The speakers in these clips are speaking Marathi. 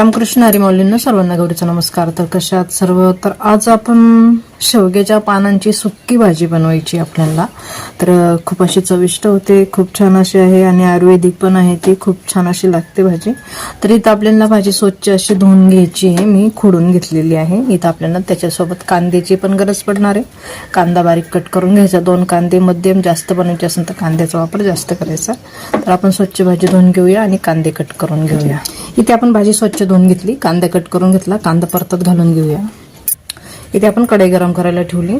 रामकृष्ण हरी सर्वांना गौरीचा नमस्कार. तर कशात सर्व? तर आज आपण शेवग्याच्या पानांची सुक्की भाजी बनवायची आपल्याला. तर खूप अशी चविष्ट होते खूप छान अशी आहे आणि आयुर्वेदिक पण आहे ती खूप छान अशी लागते भाजी. तर इथं आपल्याला भाजी स्वच्छ अशी धुवून घ्यायची आहे मी खोडून घेतलेली आहे. इथं आपल्याला त्याच्यासोबत कांद्याची पण गरज पडणार आहे. कांदा बारीक कट करून घ्यायचा दोन कांदे मध्यम जास्त बनवायचे असेल तर कांद्याचा वापर जास्त करायचा. तर आपण स्वच्छ भाजी धुवून घेऊया आणि कांदे कट करून घेऊया. इथे आपण भाजी स्वच्छ धुवून घेतली कांदा कट करून घेतला कांदा परतत घालून घेऊया. इथे आपण कढई गरम करायला ठेवली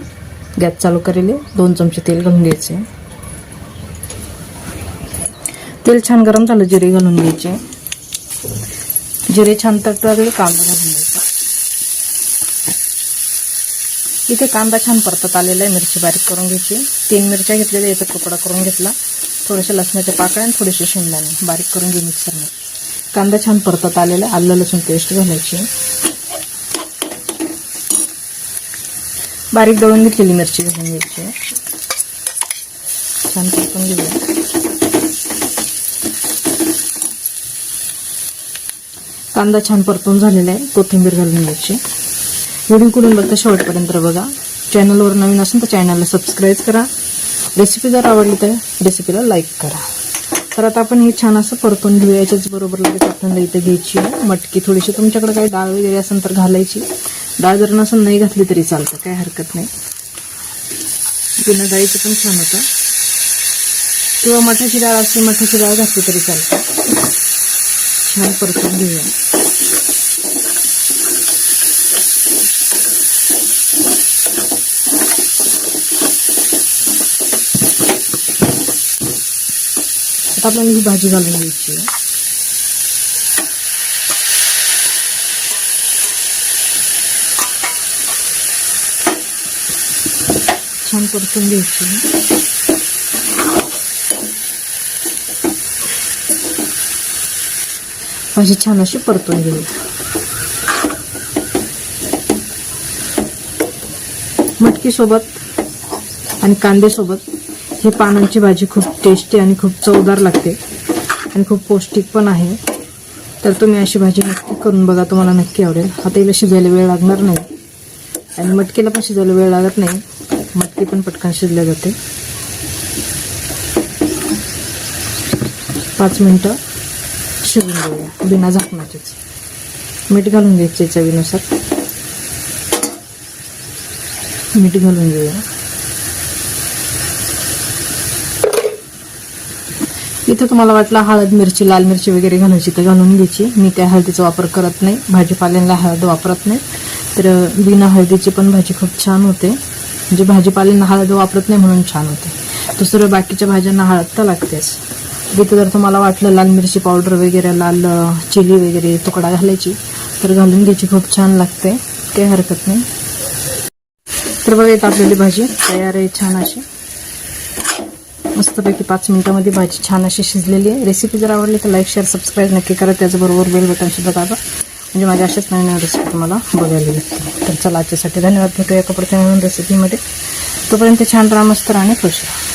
गॅस चालू करेली दोन चमचे तेल घालून घ्यायचे. तेल छान गरम झालं जिरे घालून घ्यायचे. जिरे छान तटले कांदा घालून घ्यायचा. इथे कांदा छान परतत आलेला आहे मिरची बारीक करून घ्यायची. तीन मिरच्या घेतलेल्या याचा तुकडा करून घेतला. थोडेसे लसणाच्या पाकळ्या आणि थोडेसे शेंगदाणे बारीक करून घेऊ मिक्सरमध्ये. कांदा छान परतत आलेला आहे. आलं लसूण पेस्ट घालायची. बारीक दळून घेतलेली मिरची घालून घ्यायची छान परतून घेऊया. कांदा छान परतून झालेला आहे. कोथिंबीर घालून घ्यायची. व्हिडिओ कुठून बघता शेवटपर्यंत बघा. चॅनलवर नवीन असेल तर चॅनलला सबस्क्राईब करा. रेसिपी जर आवडली तर रेसिपीला लाईक करा. तर आता आपण हे छान असं परतून घेऊया याच्याच बरोबर लगेच आपल्याला इथं घ्यायची आहे. मटकी थोडीशी तुमच्याकडे काही डाळ वगैरे असेल तर घालायची. डाळ जर नसेल नाही घातली तरी चालतं काही हरकत नाही. बिना डाळीचं पण छान होतं. किंवा मठाची डाळ असली मठाची डाळ घातली तरी चालतं. छान परतून घेऊया. आता आपण ही भाजी घालून घ्यायची छान परतून घ्यायची भाजी छान अशी परतून घेऊ मटकीसोबत आणि कांदेसोबत ही पानांची भाजी खूप टेस्टी आणि खूप चवदार लागते. आणि खूप पौष्टिक पण आहे. तर तुम्ही अशी भाजी नक्की करून बघा तुम्हाला नक्की आवडेल. हाताला शिजायला वेळ लागणार नाही. आणि मटकीला पण शिजायला वेळ लागत नाही. मटकी पण पटकन शिजल्या जाते. पाच मिनटं शिजून घेऊया. बिना झाकणाचेच. मीठ घालून घ्यायचे चवीनुसार मीठ घालून घेऊया. इथं तुम्हाला वाटलं हळद मिरची लाल मिरची वगैरे घालायची तर घालून घ्यायची. मी त्या हळदीचा वापर करत नाही. भाजीपाल्यांना हळद वापरत नाही. तर बिना हळदीची पण भाजी खूप छान होते. म्हणजे भाजीपाल्यांना हळद वापरत नाही म्हणून छान होते. दुसरं बाकीच्या भाज्यांना हळद तर लागतेच. तिथं जर तुम्हाला वाटलं लाल मिरची पावडर वगैरे लाल चिली वगैरे तुकडा घालायची तर घालून घ्यायची खूप छान लागते. काही हरकत नाही. तर बघा येत आपल्याली भाजी तयार आहे छान अशी. मस्तपैकी पाच मिनिटामध्ये भाजी छान अशी शिजलेली आहे. रेसिपी जर आवडली तर लाईक शेअर सबस्क्राईब नक्की करा. त्याचबरोबर बेल बटनसुद्धा दाबा. म्हणजे माझ्या अशाच नवीन नवीन रेसिपी तुम्हाला बघायला भेटतील. तर चला आजच्यासाठी धन्यवाद. भेटूया एका प्रथम नवीन रेसिपीमध्ये तोपर्यंत छान राहा मस्त आणि खुश राहा.